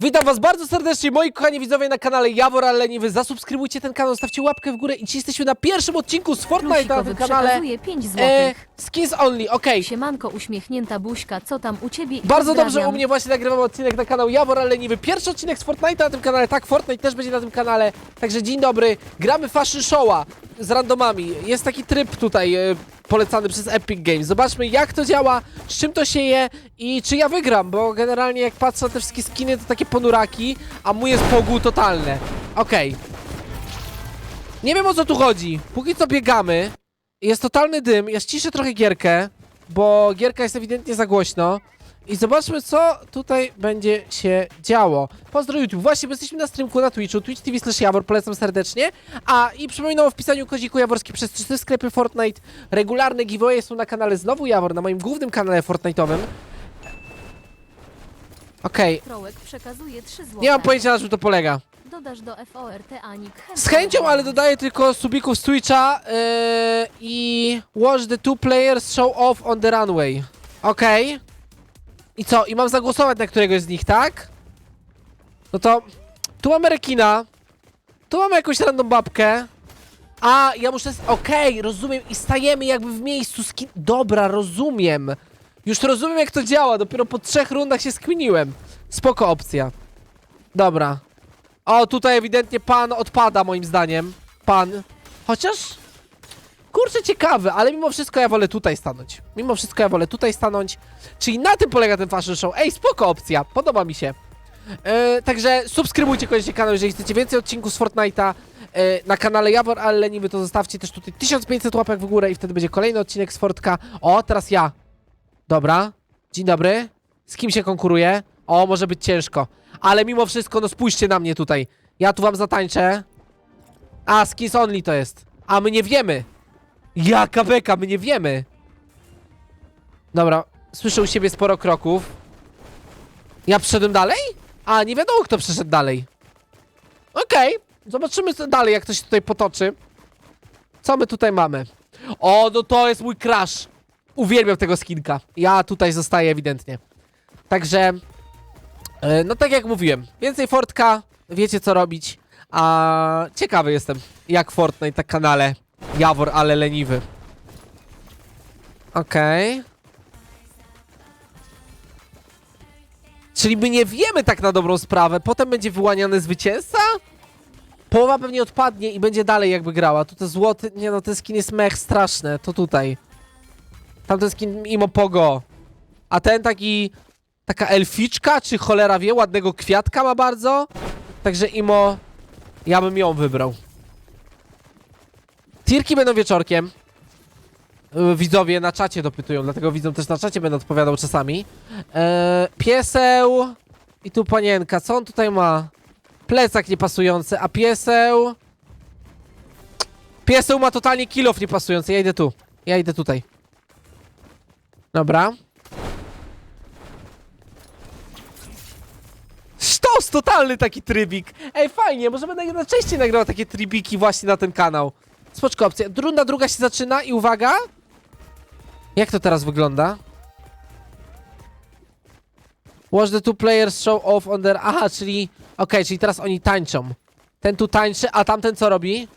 Witam was bardzo serdecznie, moi kochani widzowie na kanale Jawor Leniwy. Zasubskrybujcie ten kanał, stawcie łapkę w górę i dzisiaj jesteśmy na pierwszym odcinku z Fortnite na tym kanale. przekazuje 5 E, złotych. skins only, okej. Siemanko, uśmiechnięta buźka, co tam u ciebie? i Bardzo dobrze pozdrawiam. u mnie właśnie nagrywam odcinek na kanał Jawor Leniwy. Pierwszy odcinek z Fortnite na tym kanale, tak, Fortnite też będzie na tym kanale. Także dzień dobry, gramy Fashion Showa z randomami. Jest taki tryb tutaj e, polecany przez Epic Games. Zobaczmy jak to działa, z czym to się je i czy ja wygram, bo generalnie jak patrzę na te wszystkie skiny to takie ponuraki, a mój jest pogół totalne. Okej. Nie wiem o co tu chodzi. Póki co biegamy. Jest totalny dym. Ja ściszę trochę gierkę, bo gierka jest ewidentnie za głośno. I zobaczmy, co tutaj będzie się działo. Pozdro YouTube. Właśnie, bo jesteśmy na streamku na Twitchu, Twitch TV slash Jawor, polecam serdecznie. A, i przypominam o wpisaniu kodziku Jaworski przez trzy sklepy Fortnite. Regularne giveaway są na kanale znowu Jawor, na moim głównym kanale Fortnite'owym. Okej, Prołek przekazuje 3 złote. nie mam pojęcia na czym to polega. Dodasz do FORT Anik. Z chęcią, ale dodaję tylko subików z Twitcha yy, i watch the two players show off on the runway. Okej. I co? I mam zagłosować na któregoś z nich, tak? No to tu mamy rekina, tu mamy jakąś random babkę. A, ja muszę... Okej, rozumiem. I stajemy jakby w miejscu skin... Dobra, rozumiem. Już rozumiem jak to działa, dopiero po trzech rundach się skminiłem. Spoko opcja. Dobra. O, tutaj ewidentnie pan odpada moim zdaniem. Pan. Chociaż... Kurczę, ciekawe, ale mimo wszystko ja wolę tutaj stanąć. Mimo wszystko ja wolę tutaj stanąć. Czyli na tym polega ten fashion show. Ej, spoko opcja, podoba mi się. E, także subskrybujcie koniecznie kanał, jeżeli chcecie więcej odcinków z Fortnite'a. E, na kanale Jawor, ale leniwy to zostawcie też tutaj 1500 łapek w górę i wtedy będzie kolejny odcinek z Fortka. O, teraz ja. Dobra. Dzień dobry. Z kim się konkuruje? O, może być ciężko. Ale mimo wszystko, no spójrzcie na mnie tutaj. Ja tu wam zatańczę. A, skins only to jest. A my nie wiemy. Jaka beka, my nie wiemy. Dobra, słyszę u siebie sporo kroków. Ja przyszedłem dalej? A, nie wiadomo kto przeszedł dalej. Okej, zobaczymy co dalej, jak to się tutaj potoczy. Co my tutaj mamy? O, no to jest mój crush. Uwielbiam tego skinka. Ja tutaj zostaję ewidentnie. Także, e, no tak jak mówiłem, więcej Fortka, wiecie co robić. A ciekawy jestem, jak Fortnite na kanale Jawor, ale leniwy. Okej. Czyli my nie wiemy tak na dobrą sprawę. Potem będzie wyłaniany zwycięzca? Połowa pewnie odpadnie i będzie dalej jakby grała. Tu te złoty... Nie no, ten skin jest mech straszny. To tutaj. Tamten skin imo pogo. A ten taki... Taka elficzka, czy cholera wie, ładnego kwiatka ma bardzo. Także imo... Ja bym ją wybrał. Tirki będą wieczorkiem. Y, Widzowie na czacie dopytują, dlatego widzą też na czacie będę odpowiadał czasami. Eee, pieseł i tu panienka. Co on tutaj ma? Plecak niepasujący, a pieseł... Pieseł ma totalnie kilof niepasujący. Ja idę tu. Ja idę tutaj. Dobra. Sztos, totalny taki trybik. Ej, fajnie, może będę częściej nagrywał takie trybiki właśnie na ten kanał. Spoczko opcja. Runda druga się zaczyna i uwaga. Jak to teraz wygląda? Watch the two players show off on their... Aha, czyli... Okej, czyli teraz oni tańczą. Ten tu tańczy, a tamten co robi?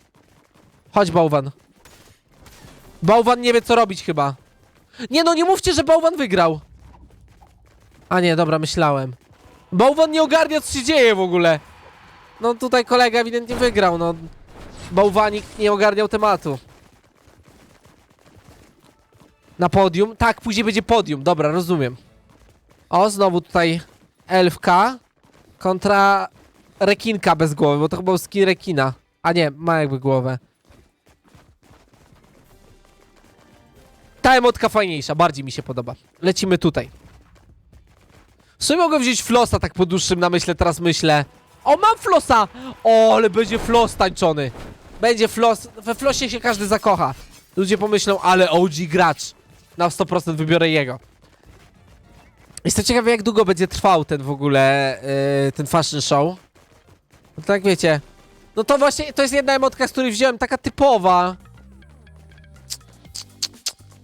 Chodź, bałwan. Bałwan nie wie co robić chyba. Nie no, nie mówcie, że bałwan wygrał. A nie, dobra, myślałem. Bałwan nie ogarnia, co się dzieje w ogóle. No tutaj kolega ewidentnie wygrał, no. Bałwanik nie ogarniał tematu. Na podium? Tak, później będzie podium. Dobra, rozumiem. O, znowu tutaj elfka kontra rekinka bez głowy, bo to chyba był skin rekina. A nie, ma jakby głowę. Ta emotka fajniejsza, bardziej mi się podoba. Lecimy tutaj. W sumie mogę wziąć flosa tak po dłuższym namyśle, teraz myślę. O, mam flosa! O, ale będzie flos tańczony. Będzie flos, we flosie się każdy zakocha. Ludzie pomyślą, ale OG gracz. Na 100% wybiorę jego. Jestem ciekawy, jak długo będzie trwał ten w ogóle, yy, ten fashion show. No tak wiecie. No to właśnie, to jest jedna emotka, z której wziąłem, taka typowa.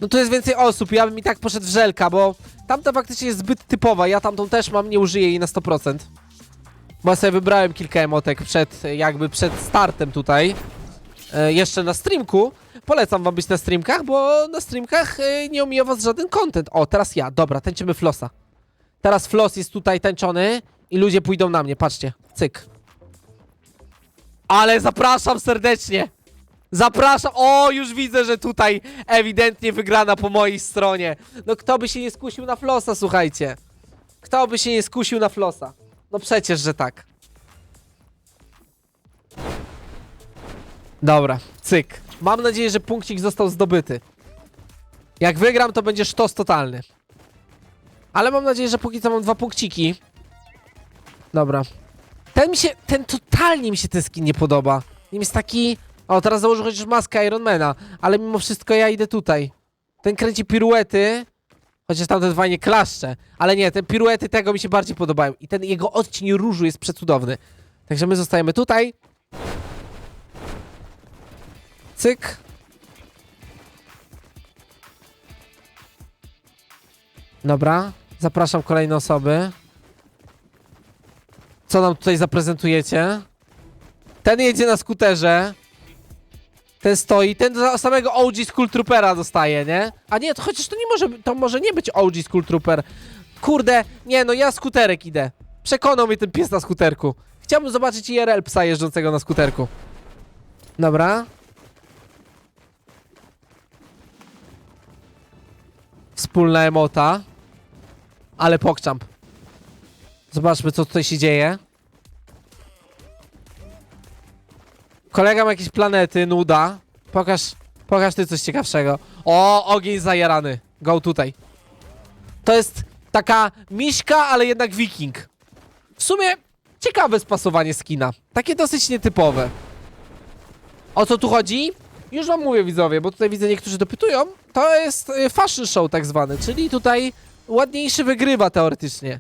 No tu jest więcej osób, ja bym i tak poszedł w żelka, bo tamta faktycznie jest zbyt typowa, ja tamtą też mam, nie użyję jej na 100%. Bo ja sobie wybrałem kilka emotek przed, jakby przed startem tutaj. E, jeszcze na streamku. Polecam wam być na streamkach, bo na streamkach e, nie omija was żaden content. O, teraz ja. Dobra, tańczymy flossa. Teraz floss jest tutaj tańczony i ludzie pójdą na mnie, patrzcie. Cyk. Ale zapraszam serdecznie. Zapraszam. O, już widzę, że tutaj ewidentnie wygrana po mojej stronie. No kto by się nie skusił na flossa, słuchajcie. Kto by się nie skusił na flossa? No przecież, że tak. Dobra, cyk. Mam nadzieję, że punkcik został zdobyty. Jak wygram, to będzie sztos totalny. Ale mam nadzieję, że póki co mam dwa punkciki. Dobra. Ten mi się, ten totalnie mi się ten skin nie podoba. Nim jest taki... O, teraz założę chociaż maskę Ironmana, ale mimo wszystko ja idę tutaj. Ten kręci piruety, chociaż tamten fajnie klaszcze, ale nie, te piruety tego mi się bardziej podobają. I ten jego odcień różu jest przecudowny. Także my zostajemy tutaj. Cyk. Dobra, zapraszam kolejne osoby. Co nam tutaj zaprezentujecie? Ten jedzie na skuterze. Ten stoi, ten do samego OG Skull Troopera dostaje, nie? A nie, to chociaż to nie może, to może nie być OG Skull Trooper. Kurde, nie no, ja skuterek idę. Przekonał mnie ten pies na skuterku. Chciałbym zobaczyć IRL psa jeżdżącego na skuterku. Dobra. Wspólna emota. Ale pokczamp. Zobaczmy, co tutaj się dzieje. Kolega ma jakieś planety, nuda. Pokaż, pokaż ty coś ciekawszego. O, ogień zajarany. Go tutaj. To jest taka miśka, ale jednak wiking. W sumie ciekawe spasowanie skina. Takie dosyć nietypowe. O co tu chodzi? Już wam mówię widzowie, bo tutaj widzę niektórzy dopytują. To jest y, fashion show tak zwany, czyli tutaj ładniejszy wygrywa teoretycznie.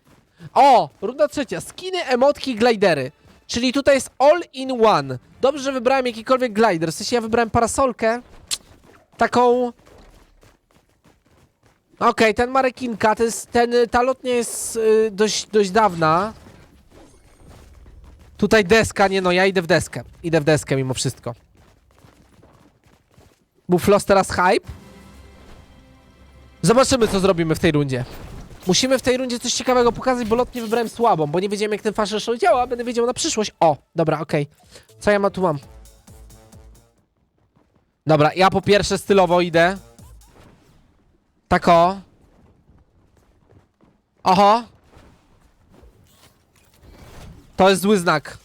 O, runda trzecia. Skiny, emotki, glidery. Czyli tutaj jest all in one. Dobrze, że wybrałem jakikolwiek glider. W sensie ja wybrałem parasolkę. Taką... Okej, ten ma rekinka, to jest, ten, y, ta lotnia jest y, dość, dość dawna. Tutaj deska, nie no, ja idę w deskę. Idę w deskę mimo wszystko. Był Floss teraz hype? Zobaczymy, co zrobimy w tej rundzie. Musimy w tej rundzie coś ciekawego pokazać, bo lotnię wybrałem słabą, bo nie wiedziałem, jak ten fashion show działa, będę wiedział na przyszłość. O, dobra, okej. Co ja ma tu mam? Dobra, ja po pierwsze stylowo idę. Tak o. Oho. To jest zły znak.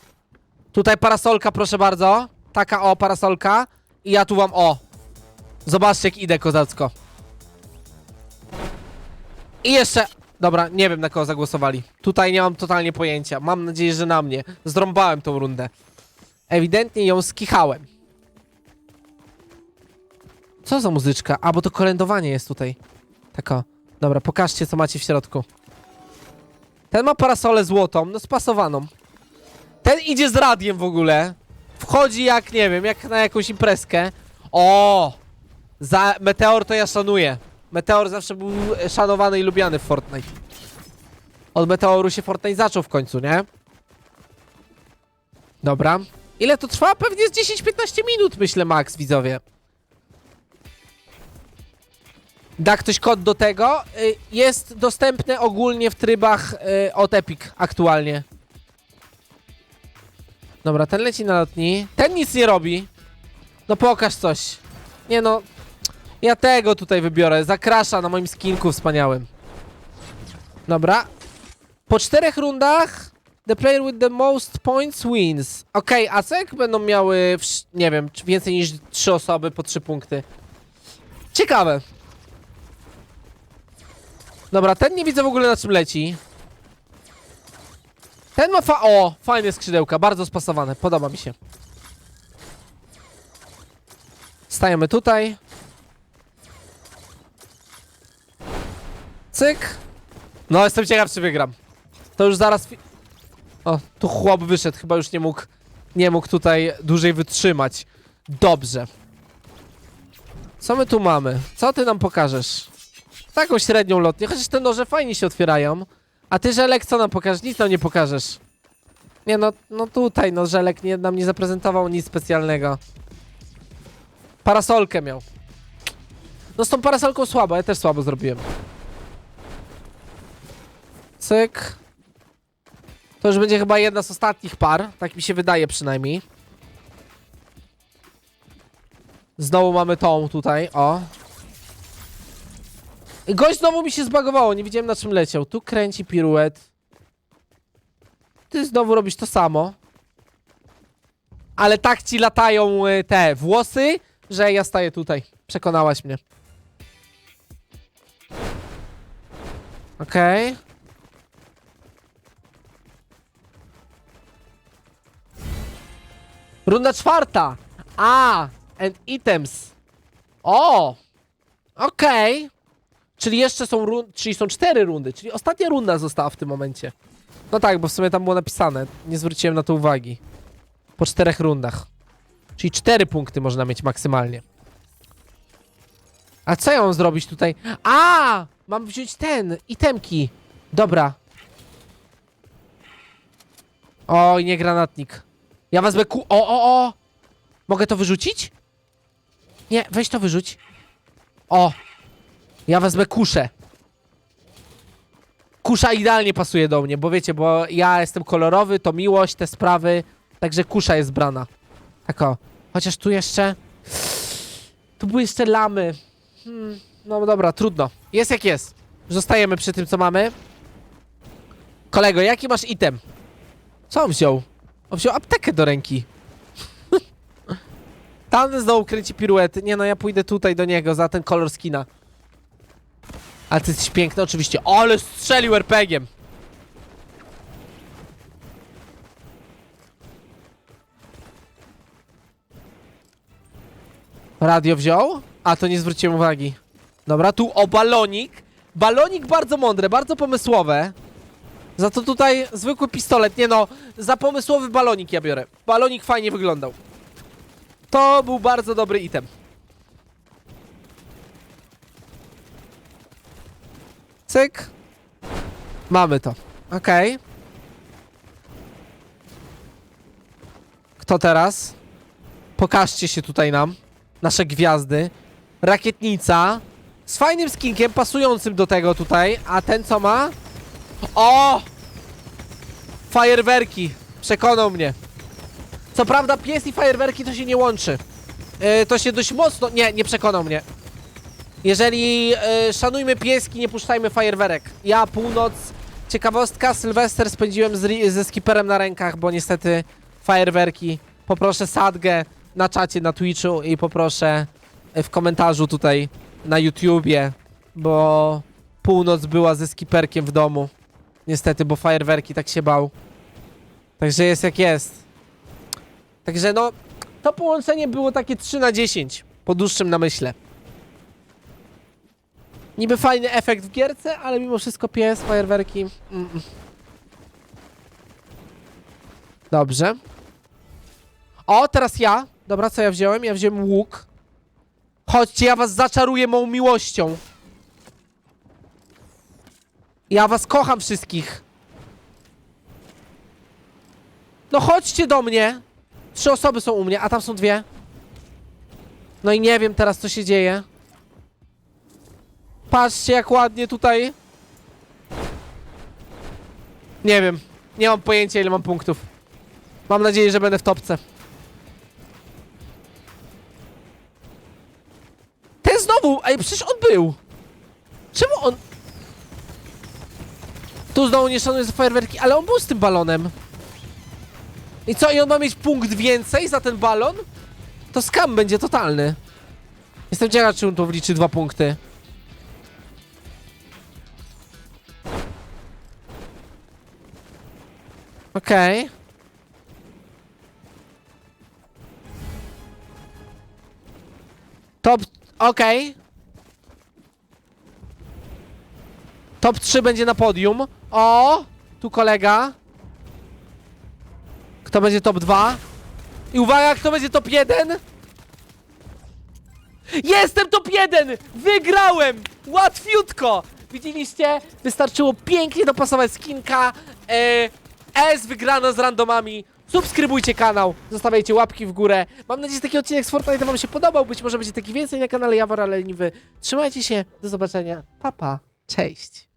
Tutaj parasolka, proszę bardzo. Taka o, parasolka. I ja tu wam o. Zobaczcie, jak idę kozacko. I jeszcze... Dobra, nie wiem na kogo zagłosowali. Tutaj nie mam totalnie pojęcia. Mam nadzieję, że na mnie. Zrąbałem tą rundę. Ewidentnie ją skichałem. Co za muzyczka? A, bo to kolędowanie jest tutaj. Tako. Dobra, pokażcie, co macie w środku. Ten ma parasolę złotą, no spasowaną. Ten idzie z radiem w ogóle. Wchodzi jak, nie wiem, jak na jakąś imprezkę. O! Za Meteor to ja szanuję. Meteor zawsze był szanowany i lubiany w Fortnite. Od Meteoru się Fortnite zaczął w końcu, nie? Dobra. Ile to trwa? Pewnie z 10-15 minut, myślę, max, widzowie. Da ktoś kod do tego? Y, Jest dostępny ogólnie w trybach y, od Epic aktualnie. Dobra, ten leci na lotni. Ten nic nie robi. No pokaż coś. Nie no, ja tego tutaj wybiorę. Zakrasza na moim skinku wspaniałym. Dobra. Po czterech rundach the player with the most points wins. Okej, a co jak będą miały, nie wiem, więcej niż trzy osoby po trzy punkty? Ciekawe. Dobra, ten nie widzę w ogóle na czym leci. Ten ma fa... O, fajne skrzydełka, bardzo spasowane, podoba mi się. Stajemy tutaj. Cyk. No, jestem ciekaw, czy wygram. To już zaraz... O, tu chłop wyszedł, chyba już nie mógł... Nie mógł tutaj dłużej wytrzymać. Dobrze. Co my tu mamy? Co ty nam pokażesz? Taką średnią lotnię, chociaż te noże fajnie się otwierają. A ty, Żelek, co nam pokażesz? Nic nam nie pokażesz. Nie no, no tutaj, no Żelek nie, nam nie zaprezentował nic specjalnego. Parasolkę miał. No z tą parasolką słabo, ja też słabo zrobiłem. Cyk. To już będzie chyba jedna z ostatnich par, tak mi się wydaje przynajmniej. Znowu mamy tą tutaj, o. Gość znowu mi się zbagowało, nie widziałem na czym leciał. Tu kręci piruet. Ty znowu robisz to samo. Ale tak ci latają y, te włosy, że ja staję tutaj. Przekonałaś mnie. Okej. Runda czwarta. A, and items. O! Okej. Czyli jeszcze są run- czyli są cztery rundy, czyli ostatnia runda została w tym momencie. No tak, bo w sumie tam było napisane. Nie zwróciłem na to uwagi. Po czterech rundach. Czyli cztery punkty można mieć maksymalnie. A co ja mam zrobić tutaj? A! Mam wziąć ten, itemki. Dobra. Oj, nie granatnik. Ja wezmę ku... O, o, o! Mogę to wyrzucić? Nie, weź to wyrzuć. O! Ja wezmę kuszę. Kusza idealnie pasuje do mnie, bo wiecie, bo ja jestem kolorowy, to miłość, te sprawy, także kusza jest brana. Tak o. Chociaż tu jeszcze... Tu były jeszcze lamy. Hmm, no dobra, trudno. Jest jak jest. Zostajemy przy tym, co mamy. Kolego, jaki masz item? Co on wziął? On wziął aptekę do ręki. Tam znowu kręci piruety. Nie no, ja pójdę tutaj do niego za ten kolor skina. Ale ty jesteś piękny oczywiście. Ale strzelił RPG-iem. Radio wziął? A, to nie zwróciłem uwagi. Dobra, tu o balonik. Balonik bardzo mądre, bardzo pomysłowe. Za to tutaj zwykły pistolet. Nie no, za pomysłowy balonik ja biorę. Balonik fajnie wyglądał. To był bardzo dobry item. Cyk. Mamy to. Okej. Kto teraz? Pokażcie się tutaj nam. Nasze gwiazdy. Rakietnica. Z fajnym skinkiem, pasującym do tego tutaj. A ten co ma? O! Fajerwerki. Przekonał mnie. Co prawda pies i fajerwerki to się nie łączy. Yy, to się dość mocno... Nie, nie przekonał mnie. Jeżeli e, szanujmy pieski, nie puszczajmy fajerwerek. Ja północ, ciekawostka, Sylwester spędziłem z, ze skiperem na rękach, bo niestety fajerwerki. Poproszę sadgę na czacie na Twitchu i poproszę e, w komentarzu tutaj na YouTubie, bo północ była ze skiperkiem w domu. Niestety, bo fajerwerki tak się bał. Także jest jak jest. Także no, to połączenie było takie 3 na 10 po dłuższym namyśle. Niby fajny efekt w gierce, ale mimo wszystko pies, fajerwerki. Mm -mm. Dobrze. O, teraz ja. Dobra, co ja wziąłem? Ja wziąłem łuk. Chodźcie, ja was zaczaruję moją miłością. Ja was kocham wszystkich. No chodźcie do mnie. Trzy osoby są u mnie, a tam są dwie. No i nie wiem teraz, co się dzieje. Patrzcie, jak ładnie tutaj. Nie wiem. Nie mam pojęcia, ile mam punktów. Mam nadzieję, że będę w topce. Ten znowu! Ej, przecież on był! Czemu on... Tu znowu nie szanuję za fajerwerki, ale on był z tym balonem. I co, i on ma mieć punkt więcej za ten balon? To skam będzie totalny. Jestem ciekaw, czy on tu wliczy dwa punkty. Okej. Top... Okej. Top 3 będzie na podium. O! Tu kolega. Kto będzie top 2? I uwaga, kto będzie top 1? Jestem top 1! Wygrałem! Łatwiutko! Widzieliście? Wystarczyło pięknie dopasować skinka. E, S wygrana z randomami. Subskrybujcie kanał, zostawiajcie łapki w górę. Mam nadzieję, że taki odcinek z Fortnite wam się podobał. Być może będzie taki więcej na kanale Jawor, ale leniwy. Trzymajcie się, do zobaczenia. Pa, pa. Cześć.